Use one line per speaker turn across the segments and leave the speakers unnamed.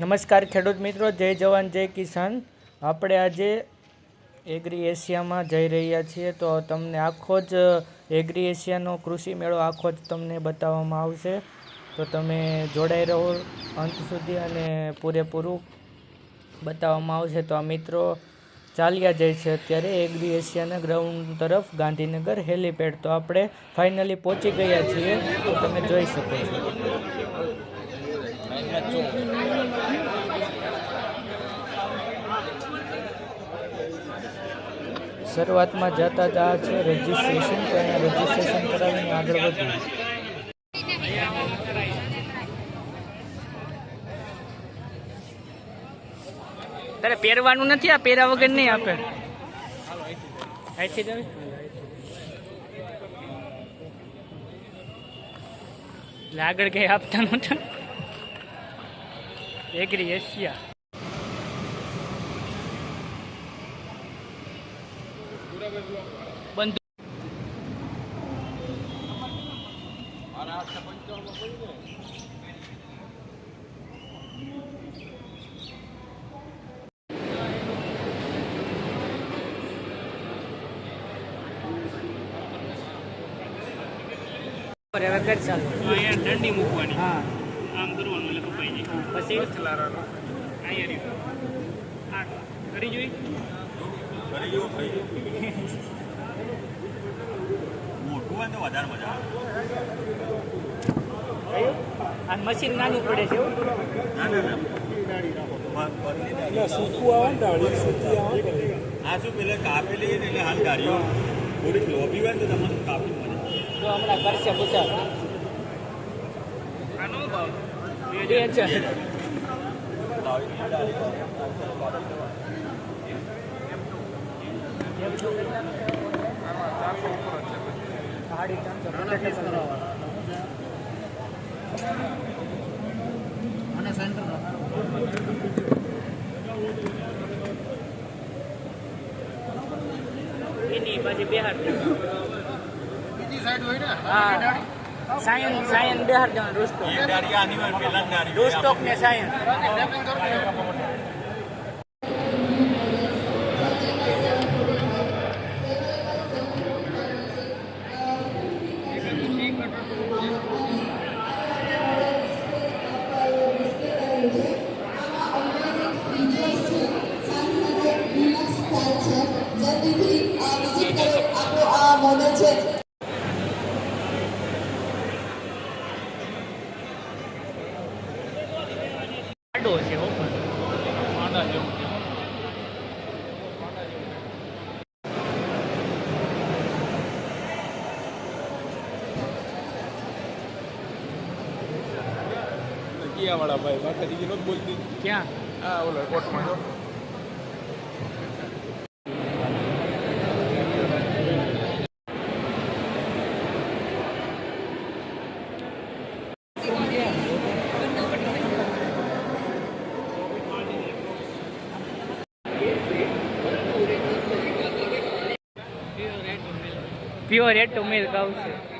નમસ્કાર ખેડૂત મિત્રો, જય જવાન, જય કિસાન. આપણે આજે એગ્રી એશિયામાં જઈ રહ્યા છીએ તો તમને આખો જ એગ્રી એશિયાનો કૃષિ મેળો આખો જ તમને બતાવવામાં આવશે. તો તમે જોડાઈ રહો અંત સુધી અને પૂરેપૂરું બતાવવામાં આવશે. તો આ મિત્રો ચાલ્યા જાય છે અત્યારે એગ્રી એશિયાના ગ્રાઉન્ડ તરફ, ગાંધીનગર, હેલીપેડ. તો આપણે ફાઇનલી પહોંચી ગયા છીએ. તો તમે જોઈ શકો છો. શરૂઆતમાં જતા જ આ છે રજિસ્ટ્રેશન તો અહીંયા રજિસ્ટ્રેશન કરાવીને આગળ વધવું તારે પહેરવાનું નથી, આ પહેરા વગર નહીં આપે. અહીંથી જવી? આગળ કઈ આપતા નહોતા. એગ્રી એશિયા. હવે કર ચાલુ.
અહીંયા ડંડી મૂકવાની.
હા.
આમ કરવાનું એટલે કપાઈ જાય.
પછી
અહીંયા રહ્યું. આ કરી જોઈ?
મોટું હોય તો વધારે મજા આવે.
આ મશીન નાનું પડે છે
ના ના ના. બદલી દાઢી. આ શું પેલા કાપેલી ને એટલે હાલ દાઢીઓ થોડીક લોભી હોય તો તમને કાપી
તો હમણાં કરશે પૂછા બે હજાર સાડી ત્રણસો પચાસ ટકા અને centre એની પછી બિહાર હા સાયન સાયન બિહાર જવાનું રૂસ્ટોક
એક દાઢી આની હોય પેલા દાઢી
રૂસ્ટોક ને સાયન
જલ્દીથી
કિયાવાળા ભાઈ બાકી દીદી નથી બોલતી.
ક્યાં?
હા ઓલો કોટમાં જો.
પ્યોર એટ મિલ્ક આવશે.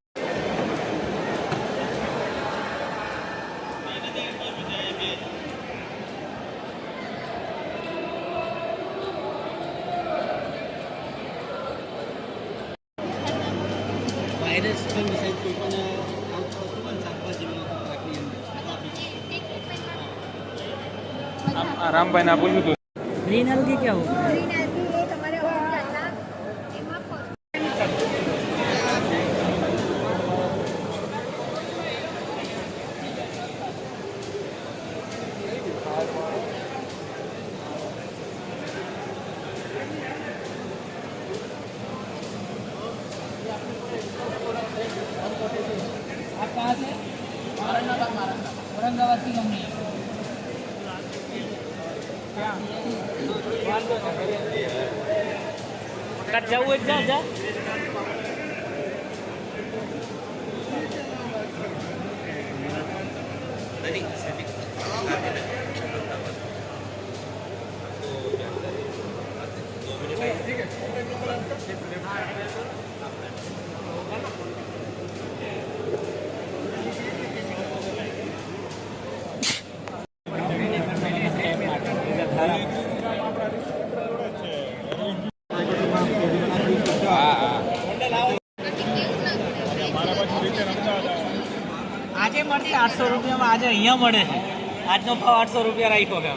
અંદર
આ રામભાઈ ના બોલ્યું હતું.
ગ્રીન હલ્દી ક્યાં Kat jauh aja aja. Tadi saya
આજે મળશે, આઠસો રૂપિયામાં આજે અહીંયા મળે છે. આજનો ભાવ આઠસો રૂપિયા રાખ્યો
કે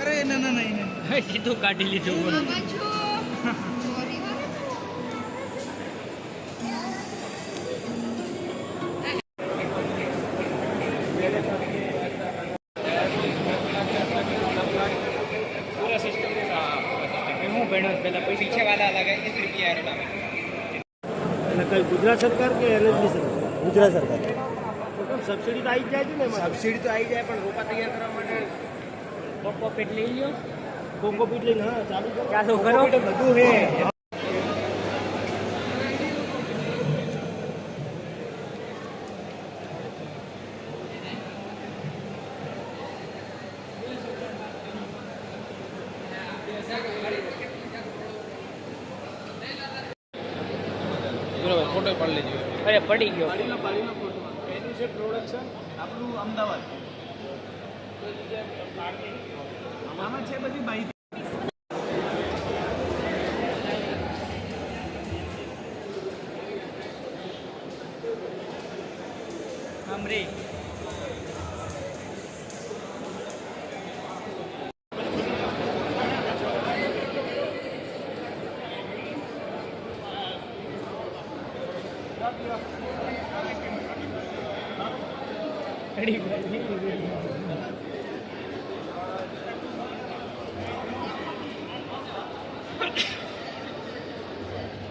અરે, ના ના ના સીધું કાઢી લીધું
એટલે કઈ ગુજરાત સરકાર કે સરકાર? ગુજરાત સરકાર. સબસિડી તો આવી જાય છે ને સબસિડી તો આવી જાય પણ રોપા તૈયાર કરવા માટે
કોકોપીટ લઈ લ્યો.
કોકોપીટ લઈને હા ચાલુ
ચાલુ કરો.
બધું હે
ફોટો પણ લેજો.
અરે પડી ગયો.
એનું છે પ્રોડક્શન આપણું અમદાવાદ. આમાં છે બધી માહિતી.
આમ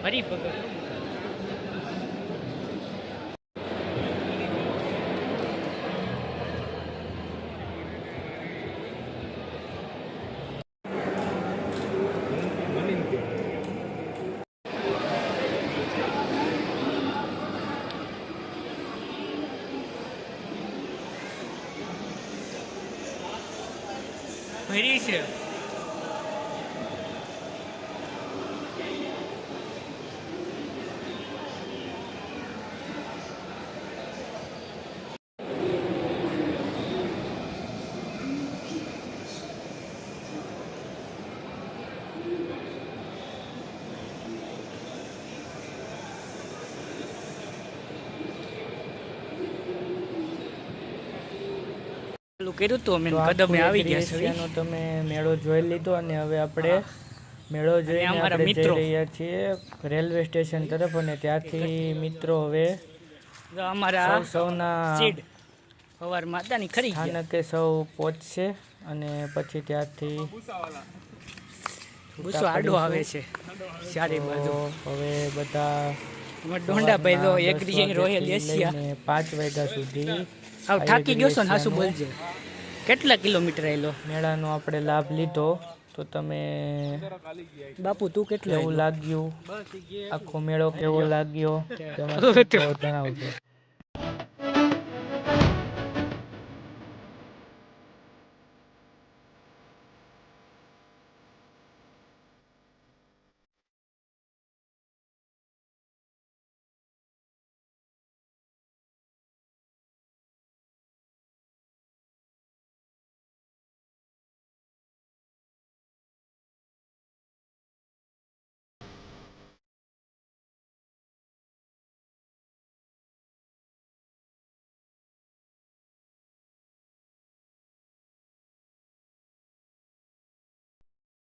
Mari, pegang. Марисе. ચાલુ કર્યું તું અમે કદમે આવી ગયા છે
એનો તમે મેળો જોઈ લીધો અને હવે આપણે મેળો જોઈને આપણે જઈ રહ્યા છીએ રેલવે સ્ટેશન તરફ અને ત્યાંથી મિત્રો હવે
અમારા
સૌના
સવાર માતાની ખરી
સ્થાનકે સૌ પહોંચશે અને પછી ત્યાંથી
બુસો આડો આવે છે ચારે બાજુ.
હવે બધા
અમારા ડોંડાભાઈ તો
સવારના
એક
દસ
રોયલ એશિયા
પાંચ વાગ્યા સુધી
આવ થાકી ગયો છો ને હાસુ બોલજે. કેટલા કિલોમીટર આવેલો
મેળાનો આપણે લાભ લીધો તો તમે
બાપુ તું કેટલું
એવું લાગ્યું? આખો મેળો કેવો લાગ્યો? જણાવજો.